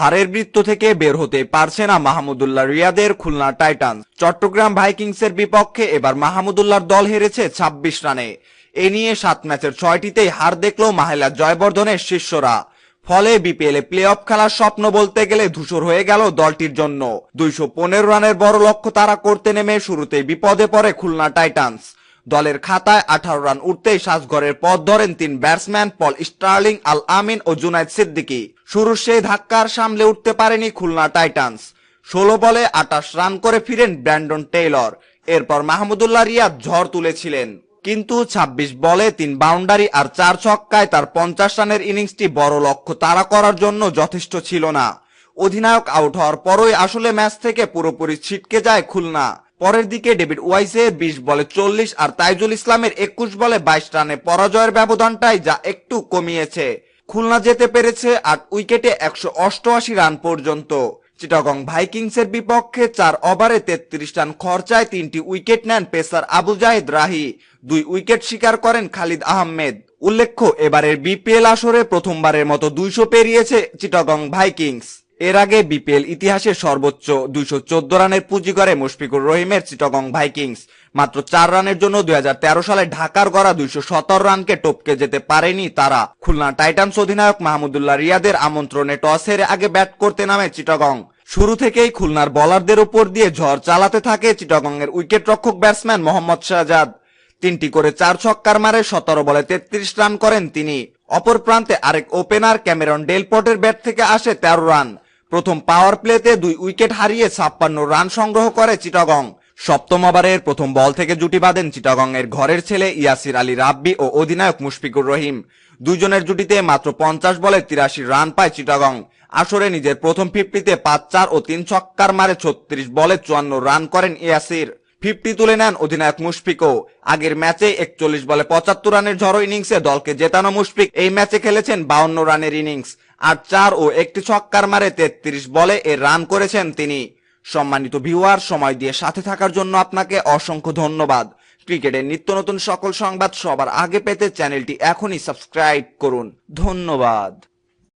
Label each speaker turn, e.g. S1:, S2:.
S1: হারের বৃত্ত থেকে বের হতে পারছে না মাহমুদুল্লাহ রিয়াদের খুলনা টাইটান্স। চট্টগ্রাম ভাইকিংসের বিপক্ষে এবার মাহমুদুল্লাহর দল হেরেছে ২৬ রানে। এ নিয়ে সাত ম্যাচের ছয়টিতেই হার দেখল মাহেলা জয়বর্ধনের শিষ্যরা। ফলে বিপিএল এ প্লে অফ খেলার স্বপ্ন বলতে গেলে ধূসর হয়ে গেল দলটির জন্য। দুইশো পনেরো রানের বড় লক্ষ্য তারা করতে নেমে শুরুতে বিপদে পড়ে খুলনা টাইটান্স। দলের খাতায় আঠারো রান উঠতেই সাজঘরের পথ ধরেন তিন batsman Paul Stirling Al Amin ও জুনাইদ সিদ্দিকি। শুরুর সেই ধাক্কার সামলে উঠতে পারেনি খুলনা টাইটান্স। ষোলো বলে আটাশ রান করে ফিরেন ব্র্যান্ডন টেইলর। এরপর মাহমুদুল্লাহ রিয়াদ ঝড় তুলেছিলেন। কিন্তু ২৬ বলে তিন বাউন্ডারি আর চার ছক্কায় তার পঞ্চাশ রানের ইনিংসটি বড় লক্ষ্য তাড়া করার জন্য যথেষ্ট ছিল না। অধিনায়ক আউট হওয়ার পরই আসলে ম্যাচ থেকে পুরোপুরি ছিটকে যায় খুলনা। পরের দিকে ডেভিড ওয়াইসে বিশ বলে চল্লিশ আর তাইজুল ইসলামের একুশ বলে বাইশ রানে পরাজয়ের ব্যবধানটাই যা একটু কমিয়েছে। খুলনা যেতে পেরেছে আট উইকেটে একশো অষ্টআশি রান পর্যন্ত। চিটাগং ভাইকিংসের বিপক্ষে চার ওভারে তেত্রিশ রান খরচায় তিনটি উইকেট নেন পেসার আবু জাহেদ রাহি। দুই উইকেট শিকার করেন খালিদ আহমেদ। উল্লেখ্য, এবারের বিপিএল আসরে প্রথমবারের মতো দুইশো পেরিয়েছে চিটাগং ভাইকিংস। এর আগে বিপিএল ইতিহাসে সর্বোচ্চ দুইশো চোদ্দ রানের পুঁজি করে মুশফিকুর রহিমের চিটাগং ভাইকিংস। মাত্র চার রানের জন্য দুই হাজার তেরো সালে ঢাকার গড়া দুইশো সতেরো রানকে টপকে যেতে পারেনি তারা। খুলনা টাইটান্স অধিনায়ক মাহমুদুল্লাহ রিয়াদের আমন্ত্রণে টস হেরে আগে ব্যাট করতে নামে চিটাগং। শুরু থেকেই খুলনার বলারদের উপর দিয়ে ঝড় চালাতে থাকে চিটাগং এর উইকেট রক্ষক ব্যাটসম্যান মোহাম্মদ শাহজাদ। তিনটি করে চার ছক্কার মারে সতেরো বলে তেত্রিশ রান করেন তিনি। অপর প্রান্তে আরেক ওপেনার ক্যামেরন ডেলপটের ব্যাট থেকে আসে তেরো রান। প্রথম পাওয়ার প্লেতে দুই উইকেট হারিয়ে ছাপ্পান্ন রান সংগ্রহ করে চিটাগং। সপ্তম ওভারের প্রথম বল থেকে জুটি বাঁধেন চিটাগং এর ঘরের ছেলে ইয়াসির আলী রাব্বি ও অধিনায়ক মুশফিকুর রহিম। দুইজনের জুটিতে মাত্র পঞ্চাশ বলে তিরাশি রান পায় চিটাগং। আসরে নিজের প্রথম ফিফটিতে পাঁচ, চার ও তিন ছক্কার মারে ছত্রিশ বলে চুয়ান্ন রান করেন ইয়াসির। ফিফটি তুলে নেন অধিনায়ক মুশফিকও। আগের ম্যাচে একচল্লিশ বলে পঁচাত্তর রানের ঝড়ো ইনিংসে দলকে জেতানো মুশফিক এই ম্যাচে খেলেছেন বাউন্ন রানের ইনিংস আর চার ও একটি ছক্কার মারে তেত্রিশ বলে এ রান করেছেন তিনি। সম্মানিত ভিউয়ার, সময় দিয়ে সাথে থাকার জন্য আপনাকে অসংখ্য ধন্যবাদ। ক্রিকেটের নিত্য নতুন সকল সংবাদ সবার আগে পেতে চ্যানেলটি এখনই সাবস্ক্রাইব করুন। ধন্যবাদ।